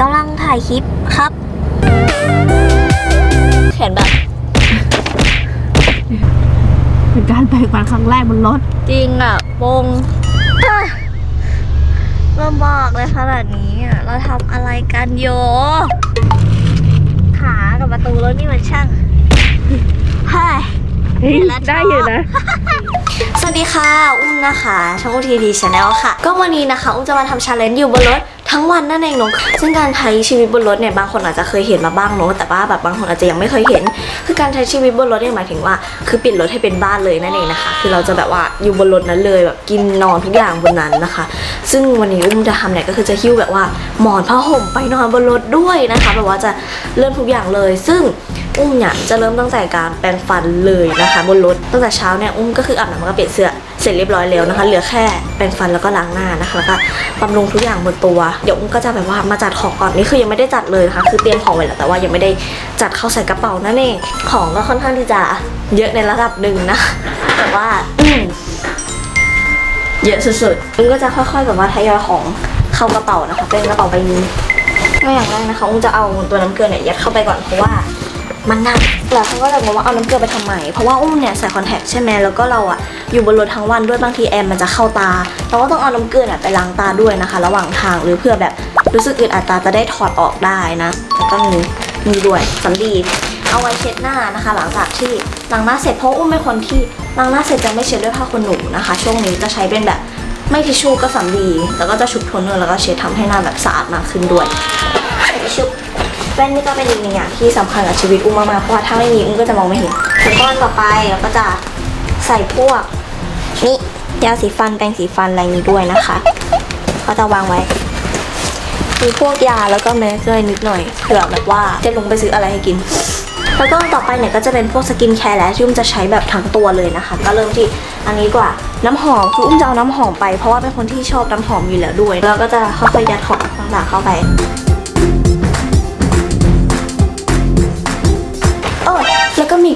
กำลังถ่ายคลิปครับเขียนแบบเป็นการแปลงฟันครั้งแรกบนรถ จริงอะวงลำบากเลยขนาดนี้อะเราทำอะไรกันโย ขากับประตูรถนี่มันช่างเฮ้ย ได้อยู่นะ สวัสดีค่ะ อุ้มนะคะ ช่องอุทีดีชาแนลค่ะ ก็วันนี้นะคะ อุ้มจะมาทำชาเลนจ์อยู่บนรถทั้งวันนั่นเองเนอะซึ่งการใช้ชีวิตบนรถเนี่ยบางคนอาจจะเคยเห็นมาบ้างเนอะแต่ว่าแบบบางคนอาจจะยังไม่เคยเห็น คือการใช้ชีวิตบนรถเนี่ยหมายถึงว่า คือปลี่ยนรถให้เป็นบ้านเลยนั่นเองนะคะ คือเราจะแบบว่าอยู่บนรถนั้นเลยแบบกินนอนทุกอย่างบนนั้นนะคะ ซึ่งวันนี้อุ้มจะทำเนี่ยก็คือจะหิ้วแบบว่าหมอนผ้าห่มไปนอนบนรถด้วยนะคะแบบว่าจะเริ่มทุกอย่างเลย ซึ่ง อุ้มเนี่ยจะเริ่มตั้งแต่การแปรงฟันเลยนะคะ บนรถตั้งแต่เช้าเนี่ยอุ้มก็คืออาบน้ำแล้วก็เปลี่ยนเสื้อเสร็จเรียบร้อยแล้วนะคะ เหลือแค่แปรงฟันแล้วก็ล้างหน้านะคะแล้วก็บำรุงทุกอย่างบนตัว เดี๋ยวอุ้มก็จะแบบว่ามาจัดของก่อนนี่คือยังไม่ได้จัดเลยนะคะ คือเตรียมของไว้แล้วแต่ว่ายังไม่ได้จัดเข้าใส่กระเป๋านั่นเองของก็ค่อนข้างที่จะเยอะในระดับหนึ่งนะ แต่ว่าอืมเยอะสุดๆอุ้มก็จะค่อยๆแบบว่าทยอยของเข้ากระเป๋านะคะ เป็นกระเป๋าใบนี้ก็อย่างแรกนะคะอุ้มจะเอาตัวน้ำเกลือเนี่ยยัดเข้าไปก่อนเพราะว่า มันหนักแล้วเขาก็จะบอกว่าเอาน้ำเกลือไปทำไม เพราะว่าอุ้มเนี่ยใส่คอนแทคใช่ไหมแล้วก็เราอะอยู่บนรถทั้งวันด้วยบางทีแอร์มันจะเข้าตา เราก็ต้องเอาน้ำเกลือเนี่ยไปล้างตาด้วยนะคะ ระหว่างทางหรือเพื่อแบบรู้สึกอึดอัดตาจะได้ถอดออกได้นะแล้วก็มีมีด้วยสำลีเอาไว้เช็ดหน้านะคะ หลังจากที่ล้างหน้าเสร็จเพราะอุ้มเป็นคนที่ล้างหน้าเสร็จจะไม่เช็ดด้วยผ้าขนหนูนะคะ ช่วงนี้จะใช้เป็นแบบไม่ทิชชู่ก็สำลีแล้วก็จะชุบโทนเนอร์แล้วก็เช็ดทำให้หน้าแบบสะอาดมากขึ้นด้วยทิชชู่ แว่นนี่ก็เป็นอีกหนึ่งอย่างที่สำคัญกับชีวิตอุ้มมากๆเพราะว่าถ้าไม่มีอุ้มก็จะมองไม่เห็นแล้วก้อนต่อไปเราก็จะใส่พวกนี่ยาสีฟันแปรงสีฟันอะไรนี้ด้วยนะคะ ก็จะวางไว้มีพวกยาแล้วก็แมสด้วยนิดหน่อยเผื่อแบบว่าจะลงไปซื้ออะไรให้กิน แล้วก็ต่อไปเนี่ยก็จะเป็นพวกสกินแคร์แล้วที่อุ้มจะใช้แบบทั้งตัวเลยนะคะ ก็เริ่มที่อันนี้กว่าน้ำหอมคืออุ้มจะเอาน้ำหอมไปเพราะว่าเป็นคนที่ชอบน้ำหอมอยู่แล้วด้วย แล้วก็จะค่อยๆยัดของต่างๆเข้าไป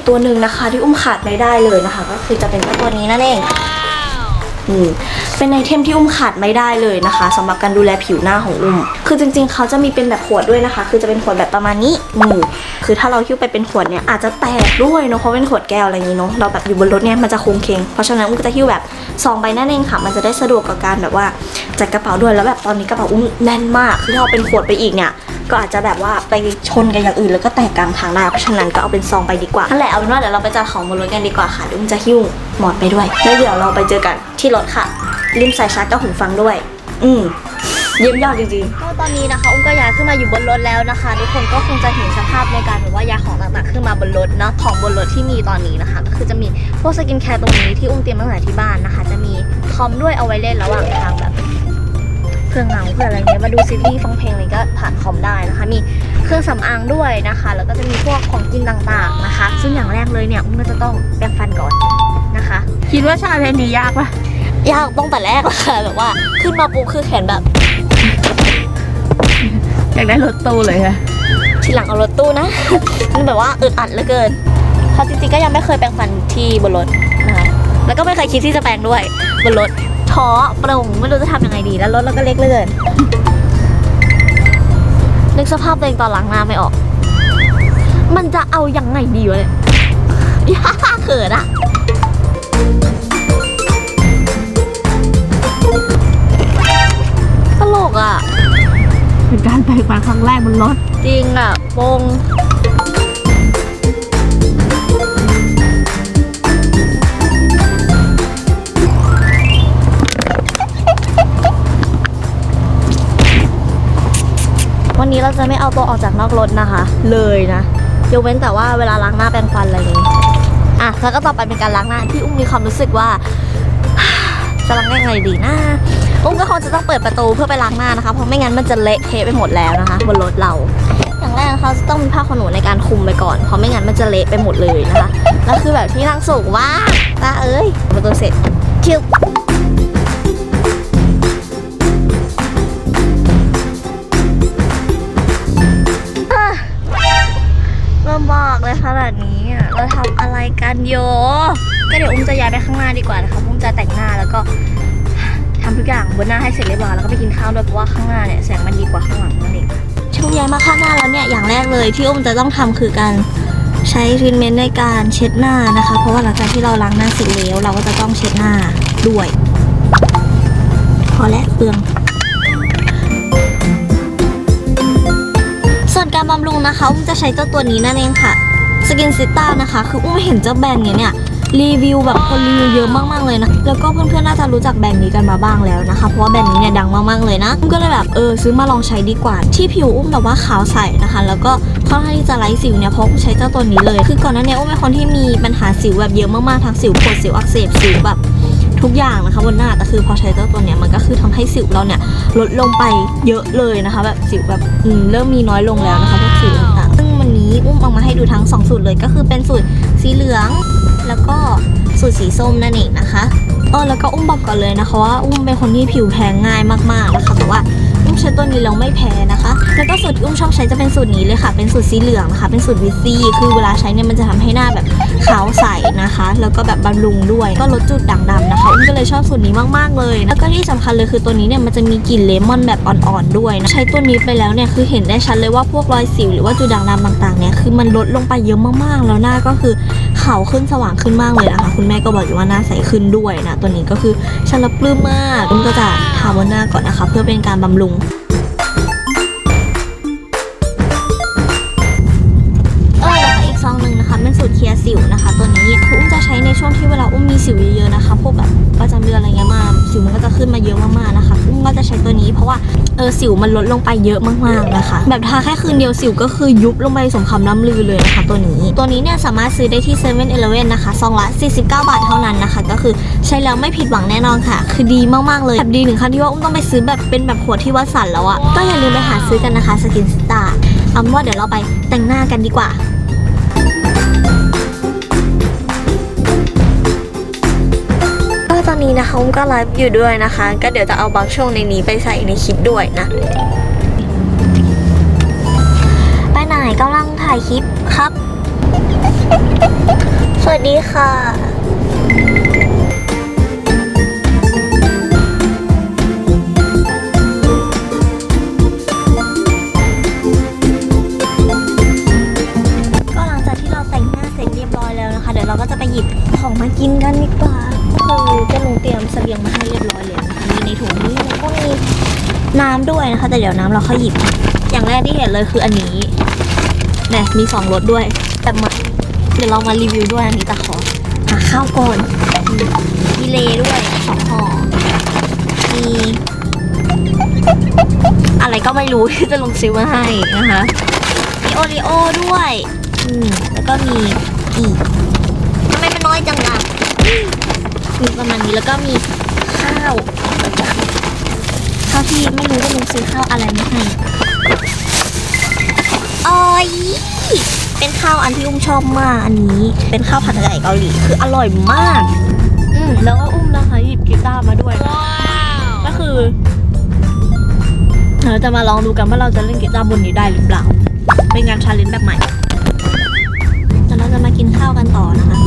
ตัวหนึ่งนะคะ ที่อุ้มขาดไม่ได้เลยนะคะ ก็คือจะเป็นตัวนี้นั่นเองเป็นไอเทมที่อุ้มขาดไม่ได้เลยนะคะสำหรับการดูแลผิวหน้าของอุ้ม คือจริงๆ เขาจะมีเป็นแบบขวดด้วยนะคะ คือจะเป็นขวดแบบประมาณนี้นี่ คือถ้าเราหิ้วไปเป็นขวดเนี่ยอาจจะแตกด้วยเนาะเพราะเป็นขวดแก้วอะไรอย่างนี้เนาะเราแบบอยู่บนรถเนี่ยมันจะโค้งเคงเพราะฉะนั้นอุ้มก็จะหิ้วแบบซองใบนั่นเองค่ะ มันจะได้สะดวกกับการแบบว่าจัดกระเป๋าด้วยแล้วแบบตอนนี้กระเป๋าอุ้มแน่นมากคือถ้าเอาเป็นขวดไปอีกเนี่ยก็อาจจะแบบว่าไปชนกับอย่างอื่นแล้วก็แตกกลางทางได้เพราะฉะนั้นก็เอาเป็นซองไปดีกว่านั่นแหละเอาเป็นว่าเดี๋ยวเราไปจัดของบนรถกันดีกว่าค่ะเดี๋ยวอุ้มจะหิ้วหมอนไปด้วยแล้วเดี๋ยวเราไปเจอกันที่รถค่ะลืมใส่ชาร์จกับหูฟังด้วย อืม เยี่ยมยอดจริงๆ ก็ตอนนี้นะคะอุ้มก็ย้ายขึ้นมาอยู่บนรถแล้วนะคะทุกคนก็คงจะเห็นสภาพในการแบบว่าย้ายของต่างๆขึ้นมาบนรถเนาะของบนรถที่มีตอนนี้นะคะ ก็คือจะมีพวกสกินแคร์ตรงนี้ที่อุ้มเตรียมตั้งแต่ที่บ้านนะคะ จะมีคอมด้วยเอาไว้เล่นระหว่างทางแบบเพื่อเหงาเพื่ออะไรเงี้ยมาดูซีรีส์ฟังเพลงอะไรก็ผ่านคอมได้นะคะ มีเครื่องสำอางด้วยนะคะ แล้วก็จะมีพวกของกินต่างๆนะคะ ซึ่งอย่างแรกเลยเนี่ยอุ้มก็จะต้องแปรงฟันก่อนนะคะ คิดว่าชาเลนจ์นี้ยากปะยากตั้งแต่แรกเลยค่ะแบบว่าขึ้นมาปุ๊บคือแขนแบบ อยากได้รถตู้เลยค่ะทีหลังเอารถตู้นะ มันแบบว่าอึดอัดเหลือเกินเพราะจริงๆก็ยังไม่เคยแปรงฟันที่บนรถนะคะ แล้วก็ไม่เคยคิดที่จะแปรงด้วยบนรถท้อปรงไม่รู้จะทำยังไงดี แล้วรถเราก็เล็กเหลือเกิน นึกสภาพตัวเองตอนล้างหน้าไม่ออก มันจะเอายังไงดีวะเนี่ยยากเขินอะ อะปงวันนี้เราจะไม่เอาตัวออกจากนอกรถนะคะ เลยนะยกเว้นแต่ว่าเวลาล้างหน้าแปรงฟันอะไรอย่างงี้อะแล้วก็ต่อไปเป็นการล้างหน้าที่อุ้มมีความรู้สึกว่าจะล้างยังไงดีนะอุ้มก็คงจะต้องเปิดประตูเพื่อไปล้างหน้านะคะ เพราะไม่งั้นมันจะเละเทะไปหมดแล้วนะคะ บนรถเรา แรกนะคะจะต้องมีผ้าขนหนูในการคลุมไปก่อน เพราะไม่งั้นมันจะเละไปหมดเลยนะคะ แล้วคือแบบที่นั่งสูงว่าตาเอ้ยประตูเสร็จชิวลำบากเลยขนาดนี้เราทำอะไรกันโย ก็เดี๋ยวอุ้มจะย้ายไปข้างหน้าดีกว่านะคะอุ้มจะแต่งหน้าแล้วก็ ทำทุกอย่างบนหน้าให้เสร็จเรียบร้อยแล้วก็ไปกินข้าวด้วยเพราะว่าข้างหน้าเนี่ยแสงมันดีกว่าข้างหลังนั่นเองช่วงย้ายมาข้างหน้าแล้วเนี่ยอย่างแรกเลยที่อุ้มจะต้องทำคือการใช้ทรีทเมนต์ในการเช็ดหน้านะคะ เพราะว่าหลังจากที่เราล้างหน้าเสร็จแล้วเราก็จะต้องเช็ดหน้าด้วย พอแล้วเปลืองส่วนการบำรุงนะคะอุ้มจะใช้เจ้าตัวนี้นั่นเองค่ะสกินซิต้านะคะ คืออุ้มเห็นเจ้าแบรนด์เนี้ยเนี่ย รีวิวแบบคนรีวิวเยอะมากๆเลยนะ แล้วก็เพื่อนๆน่าจะรู้จักแบรนด์นี้กันมาบ้างแล้วนะคะ เพราะว่าแบรนด์นี้เนี่ยดังมากๆเลยนะอุ้มก็เลยแบบเออซื้อมาลองใช้ดีกว่า ที่ผิวอุ้มแบบว่าขาวใสนะคะ แล้วก็ค่อนข้างที่จะไร้สิวเนี่ยเพราะอุ้มใช้เจ้าตัวนี้เลย คือก่อนหน้านี้อุ้มเป็นคนที่มีปัญหาสิวแบบเยอะมากๆทั้งสิวผดสิวอักเสบสิวแบบทุกอย่างนะคะบนหน้าแต่คือพอใช้เจ้าตัวเนี้ยมันก็คือทำให้สิวเราเนี่ยลดลงไปเยอะเลยนะคะ แบบสิวแบบอืมเริ่มมีน้อยลงแล้วนะคะพวกสิว นี้อุ้มเอามาให้ดูทั้งสองสูตรเลยก็คือเป็นสูตรสีเหลือง แล้วก็สูตรสีส้มนั่นเองนะคะเออแล้วก็อุ้มบอกก่อนเลยนะคะว่าอุ้มเป็นคนที่ผิวแพ้ง่ายมากๆนะคะแต่ว่า ใช้ตัวนี้แล้วไม่แพ้นะคะ แล้วก็สูตรที่อุ้มชอบใช้จะเป็นสูตรนี้เลยค่ะ เป็นสูตรสีเหลืองนะคะเป็นสูตรวิซี่คือเวลาใช้เนี่ยมันจะทำให้หน้าแบบขาวใสนะคะ แล้วก็แบบบำรุงด้วยก็ลดจุดด่างดำนะคะอุ้มก็เลยชอบสูตรนี้มากๆเลย แล้วก็ที่สำคัญเลยคือตัวนี้เนี่ยมันจะมีกลิ่นเลมอนแบบอ่อนๆด้วยนะใช้ตัวนี้ไปแล้วเนี่ยคือเห็นได้ชัดเลยว่าพวกรอยสิวหรือว่าจุดด่างดำต่างๆเนี่ยคือมันลดลงไปเยอะมากๆ แล้วหน้าก็คือขาวขึ้นสว่างขึ้นมากเลยนะคะคุณแม่ก็บอกอยู่ว่าหน้าใสขึ้นด้วยนะตัวนี้ก็คือฉันรับปลื้มมากอุ้มก็จะทาบนหน้าก่อนนะคะ เพื่อเป็นการบำรุง ว่าเออสิวมันลดลงไปเยอะมากๆนะคะ แบบทาแค่คืนเดียวสิวก็คือยุบลงไปสมคำล่ำลือเลยนะคะตัวนี้ ตัวนี้เนี่ยสามารถซื้อได้ที่7 e เ e ่ e อนะคะซองละ 49 บาทเท่านั้นนะคะ ก็คือใช้แล้วไม่ผิดหวังแน่นอนค่ะ คือดีมากๆเลยแบบดีถึงขั้นที่ว่าอุ้มต้องไปซื้อแบบเป็นแบบขวดที่วัดสันแล้วอะก็อย่าลืมไปหาซื้อกันนะคะสกินสตาร์เอาเป็นว่าเดี๋ยวเราไปแต่งหน้ากันดีกว่า นนี้นะคะอุ้มก็ไลฟ์อยู่ด้วยนะคะ ก็เดี๋ยวจะเอาบางช่วงในนี้ไปใส่ในคลิปด้วยนะ ไปไหนกำลังถ่ายคลิปครับ สวัสดีค่ะ ด้วยนะคะ แต่เดี๋ยวน้ำเราค่อยหยิบ อย่างแรกที่เห็นเลยคืออันนี้เนี่ยมีสองรสด้วย แต่มาเดี๋ยวเรามารีวิวด้วยอันนี้แต่ขอหาข้าวก่อนมีเลด้วยสองห่อมีอะไรก็ไม่รู้ที่จะลงซื้อมาให้นะคะมีโอริโอด้วยอืมแล้วก็มีอีกทำไมมันน้อยจังล่ะมีประมาณนี้แล้วก็มีข้าวาวที่ไม่รู้ว่าลุงซื้อข้าวอะไรมาให้ออยเป็นข้าวอันที่อุ้มชอบมากอันนี้ เป็นข้าวผัดไก่เกาหลีคืออร่อยมาก อืมแล้วก็อุ้มนะคะหยิบกีตาร์มาด้วยก็คือเราจะมาลองดูกันว่าเราจะเล่นกีตาร์บนนี้ได้หรือเปล่า เป็นงานชาเลนจ์แบบใหม่เดี๋ยวเราจะมากินข้าวกันต่อนะคะ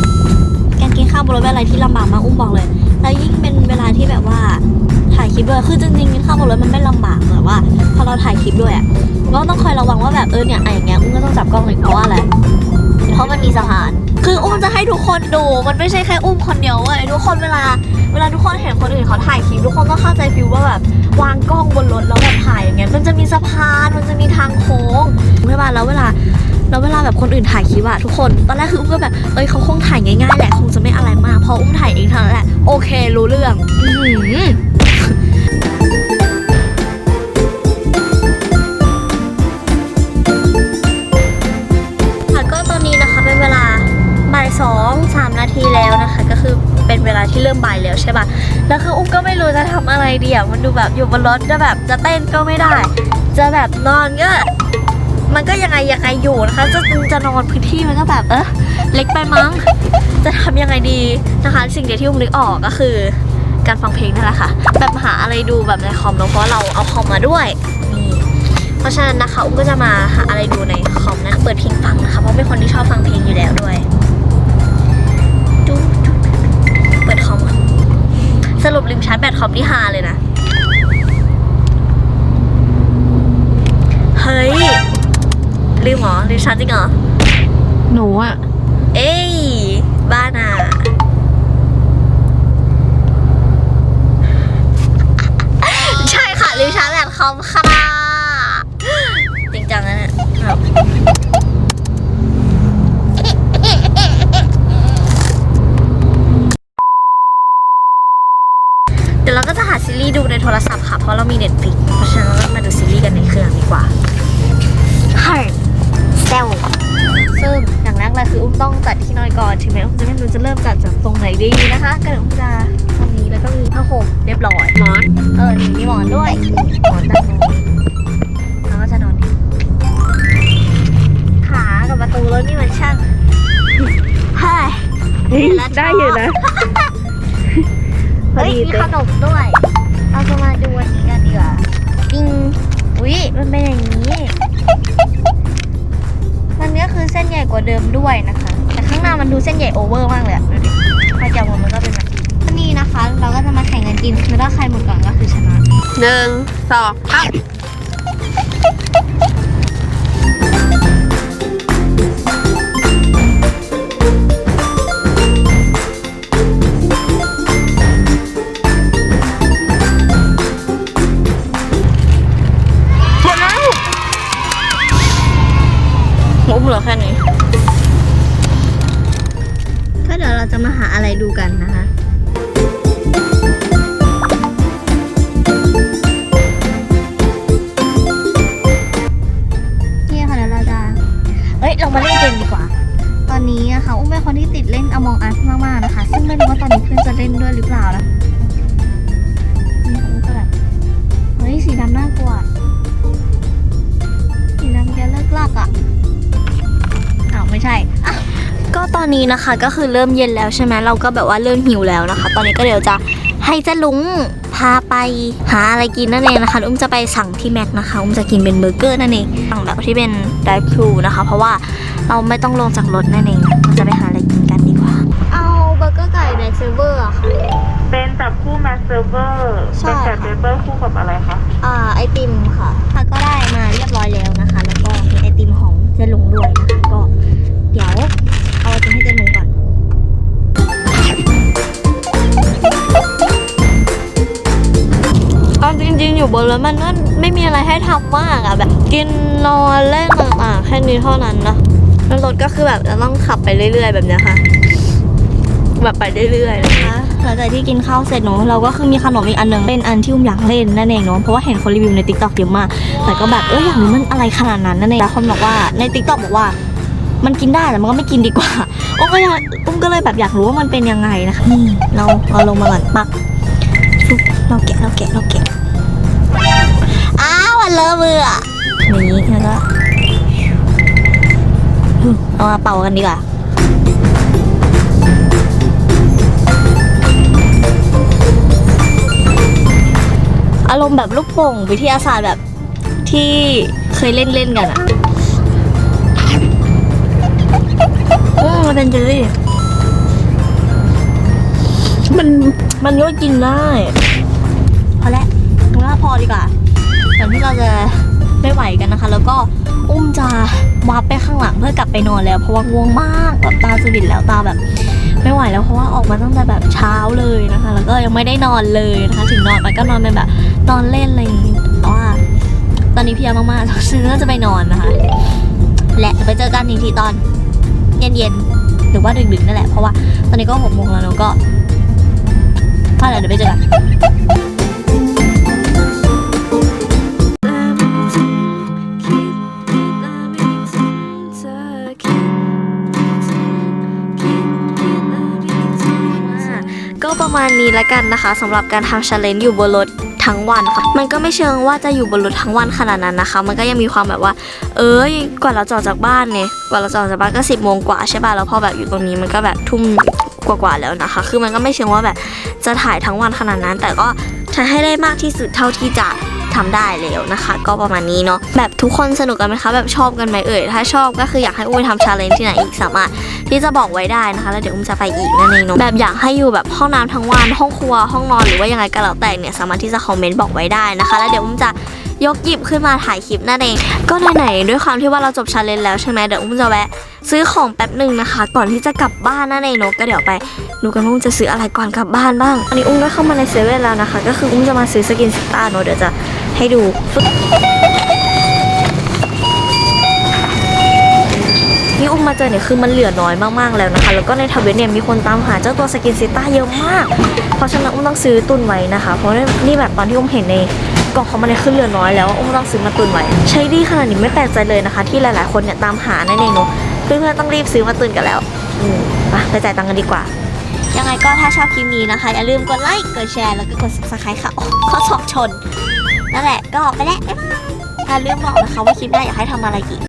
การกินข้าวบนรถเป็นอะไรที่ลำบากมากอุ้มบอกเลย แล้วยิ่งเป็นเวลาที่แบบว่า ถ่ายคลิปด้วยคือจริงๆกินข้าวบนรถมันไม่ลำบากแต่ว่า พอเราถ่ายคลิปด้วยอะก็ต้องคอยระวังว่าแบบเออเนี่ยไอะอย่างเงี้ยอุ้มก็ต้องจับกล้องเลยเพราะว่าอะไรเพราะมันมีสะพาน คืออุ้มจะให้ทุกคนดู มันไม่ใช่แค่อุ้มคนเดียวเว้ยทุกคนเวลา เวลาทุกคนเห็นคนอื่นเขาถ่ายคลิปทุกคนก็เข้าใจฟิลว่าแบบวางกล้องบนรถแล้วแบบถ่ายอย่างเงี้ยมันจะมีสะพานมันจะมีทางโค้งใช่ป่ะแล้วเวลาแล้วเวลาแบบคนอื่นถ่ายคลิปอะทุกคน ตอนแรกคืออุ้มก็แบบ เอ้ยเขาคงถ่ายง่ายๆแหละ คงจะไม่อะไรมาก พออุ้มถ่ายเองเท่านั้นแหละ โอเค รู้เรื่อง อื เป็นเวลาที่เริ่มบ่ายแล้วใช่ปะแล้วคืออุ้มก็ไม่รู้จะทำอะไรดีอะมันดูแบบอยู่บนรถจะแบบจะเต้นก็ไม่ได้ จะแบบนอนก็มันก็ยังไงยังไงอยู่นะคะจะจะนอนพื้นที่มันก็แบบเออเล็กไปมั้ง จะทำยังไงดีนะคะ สิ่งเดียวที่อุ้มนึกออกก็คือ การฟังเพลงนั่นแหละค่ะ แบบหาอะไรดูแบบในคอมเนอะเพราะเราเอาคอมมาด้วยนี่เพราะฉะนั้นนะคะอุ้มก็จะมาหาอะไรดูในคอมนะเปิดเพลงฟังนะคะเพราะเป็นคนที่ชอบฟังเพลงอยู่แล้วด้วย ดูดูเปิดคอมก่อนสรุปลืมชาร์จแบตคอมที่ฮาเลยนะ เฮ้ย ลืมเหรอลืมชาร์จจริงเหรอ หนูอะเอ้ย บ้าน่ะใช่ค่ะลืมชาร์จแบตคอมค่ะ จริงจังนะเนี่ย เฮ้ยแล้วชอบได้อยู่นะพอเฮ้ยดีมีเต็ขมนมด้วย เราจะมาดูวันนี้กันดีกว่าปิ้งอุ้ยมันเป็นอย่างนี้ มันก็คือเส้นใหญ่กว่าเดิมด้วยนะคะ แต่ข้างหน้ามันดูเส้นใหญ่โอเวอร์มากเลยอะดูดิพอจับมันมันก็เป็นแบบนี้นี่นะคะ เราก็จะมาแข่งกันกินคือถ้าใครหมดก่อนก็คือชนะหนึ่งสองสามหม เป็นคนที่ติดเล่นอมองอัสมากๆนะคะ ซึ่งไม่รู้ว่าตอนนี้เพื่อนจะเล่นด้วยหรือเปล่านะนี่ค่ะอุ้มก็แบบเฮ้ยสีดำน่ากลัวสีดำแกเลิกลากอะอ้าวไม่ใช่อะก็ตอนนี้นะคะก็คือเริ่มเย็นแล้วใช่ไหมเราก็แบบว่าเริ่มหิวแล้วนะคะ ตอนนี้ก็เดี๋ยวจะ ให้เจ้าลุงพาไปหาอะไรกินนั่นเองนะคะอุ้มจะไปสั่งที่แม็กนะคะอุ้มจะกินเป็นเบอร์เกอร์นั่นเองสั่งแบบที่เป็น drive thru นะคะ เพราะว่าเราไม่ต้องลงจากรถนั่นเองนะเราจะไปหาอะไรกินกันดีกว่า เอาเบอร์เกอร์ไก่ในเซเวอร์ค่ะ เป็นจับคู่มาเซิร์ฟเวอร์ใช่เป็นจับเปเปอร์คู่กับอะไรคะอ่าไอติมค่ะค่ะก็ได้มาเรียบร้อยแล้วนะคะ แล้วก็มีไอติมของเจลุงด้วยนะคะาจริง ๆ อยู่บนรถมันก็ไม่มีอะไรให้ทำมากอะแบบ กินนอนเล่นต่างๆแค่นี้เท่านั้นนะแล้วรถก็คือแบบจะต้องขับไปเรื่อย ๆ แบบเนี้ยค่ะ แบบไปเรื่อยๆนะคะหลังจากที่กินข้าวเสร็จเนอะเราก็คือมีขนมอีกอันหนึงเป็นอันที่อุ้มอยากเล่นนั่นเองเนาะเพราะว่าเห็นคนรีวิวในติ๊กต็อกเยอะมากแต่ก็แบบเอออยากรู้มันอะไรขนาดนั้นนั่นเองแล้วคนบอกว่าในติ๊กต็อกบอกว่ามันกินได้แต่มันก็ไม่กินดีกว่าอุ้มก็อยากอุ้มก็เลยแบบอยากรู้ว่ามันเป็นยังไงนะคะนี่เราเอาลงมาก่อนปั๊บเราแกะเราแกะเราแกะ เลอะมืออะนี่แล้วก็เอามาเป่ากันดีกว่าอารมณ์แบบลูกโป่งวิทยาศาสตร์แบบที่เคยเล่นเล่นกันอะอืมมันเป็นเจลลี่ มันมันก็กินได้ พอแล้วงั้นว่าพอดีกว่า อนที่เราจะไม่ไหวกันนะคะ แล้วก็อุ้มจะวาร์ปไปข้างหลังเพื่อกลับไปนอนแล้ว เพราะว่าง่วงมากแบบตาสวิตแล้วตาแบบ ไม่ไหวแล้วเพราะว่าออกมาตั้งแต่แบบเช้าเลยนะคะ แล้วก็ยังไม่ได้นอนเลยนะคะ ถึงนอนไปก็นอนเป็นแบบนอนเล่นอะไรอย่างงี้แต่ว่าตอนนี้เพียมากๆซึ่งก็จะไปนอนนะคะ และไปเจอกันอีกทีตอนเย็นๆหรือว่าดึกๆนั่นแหละเพราะว่าตอนนี้ก็หกโมงแล้วแล้วก็ก็เดี๋ยวไปเจอกัน ก็ประมาณนี้แล้วกันนะคะสำหรับการทำชาเลนจ์อยู่บนรถทั้งวันค่ะ มันก็ไม่เชิงว่าจะอยู่บนรถทั้งวันขนาดนั้นนะคะ มันก็ยังมีความแบบว่า เอ้ย กว่าเราจอดจากบ้านเนี่ย กว่าเราจอดจากบ้านก็สิบโมงกว่าใช่ป่ะ แล้วพอแบบอยู่ตรงนี้มันก็แบบทุ่มกว่าๆแล้วนะคะ คือมันก็ไม่เชิงว่าแบบจะถ่ายทั้งวันขนาดนั้น แต่ก็ถ่ายให้ได้มากที่สุดเท่าที่จะ ทำได้แล้วนะคะ ก็ประมาณนี้เนาะแบบทุกคนสนุกกันไหมคะแบบชอบกันไหมเอ่ยถ้าชอบก็คืออยากให้อุ้มทำชาเลนจ์ที่ไหนอีกสามารถที่จะบอกไว้ได้นะคะ แล้วเดี๋ยวอุ้มจะไปอีกนั่นเองเนาะแบบอยากให้อยู่แบบห้องน้ำทั้งวันห้องครัวห้องนอนหรือว่ายังไงก็แล้วแต่เนี่ยสามารถที่จะคอมเมนต์บอกไว้ได้นะคะ แล้วเดี๋ยวอุ้มจะยกหยิบขึ้นมาถ่ายคลิปนั่นเอง ก็ไหนๆด้วยความที่ว่าเราจบชาเลนจ์แล้วใช่ไหมเดี๋ยวอุ้มจะแวะซื้อของแป๊บหนึ่งนะคะ ก่อนที่จะกลับบ้านนั่นเองเนอะก็เดี๋ยวไปดูกันว่าอุ้มจะซื้ออะไรก่อนกลับบ้านบ้างอันนี้อุ้มได้เข้ามาในเซเว่นแล้วนะคะ ก็คืออุ้มจะมาซื้อสกินสตาร์เนอะเดี๋ยวจะ ให้ดูฟึ๊บที่อุ้มมาเจอเนี่ยคือมันเหลือน้อยมากๆแล้วนะคะ แล้วก็ในทวิตเนี่ยมีคนตามหาเจ้าตัวสกินซิต้าเยอะมาก เพราะฉะนั้นอุ้มต้องซื้อตุนไว้นะคะ เพราะนี่แบบตอนที่อุ้มเห็นในกล่องของมันเนี่ยคือเหลือน้อยแล้วอุ้มต้องซื้อมาตุนไว้ใช้ดีขนาดนี้ไม่แปลกใจเลยนะคะ ที่หลายๆคนเนี่ยตามหานั่นเองเนาะเพื่อนๆต้องรีบซื้อมาตุนกันแล้วอืมไปจ่ายตังค์กันดีกว่ายังไงก็ถ้าชอบคลิปนี้นะคะ อย่าลืมกดไลค์กดแชร์แล้วก็กด subscribe ค่ะโอ้ข้อสอบชน นั่นแหละก็ไปแล้วบ๊ายบายอย่าลืมบอกนะคะว่าคลิปหน้าอยากให้ทำอะไรอีก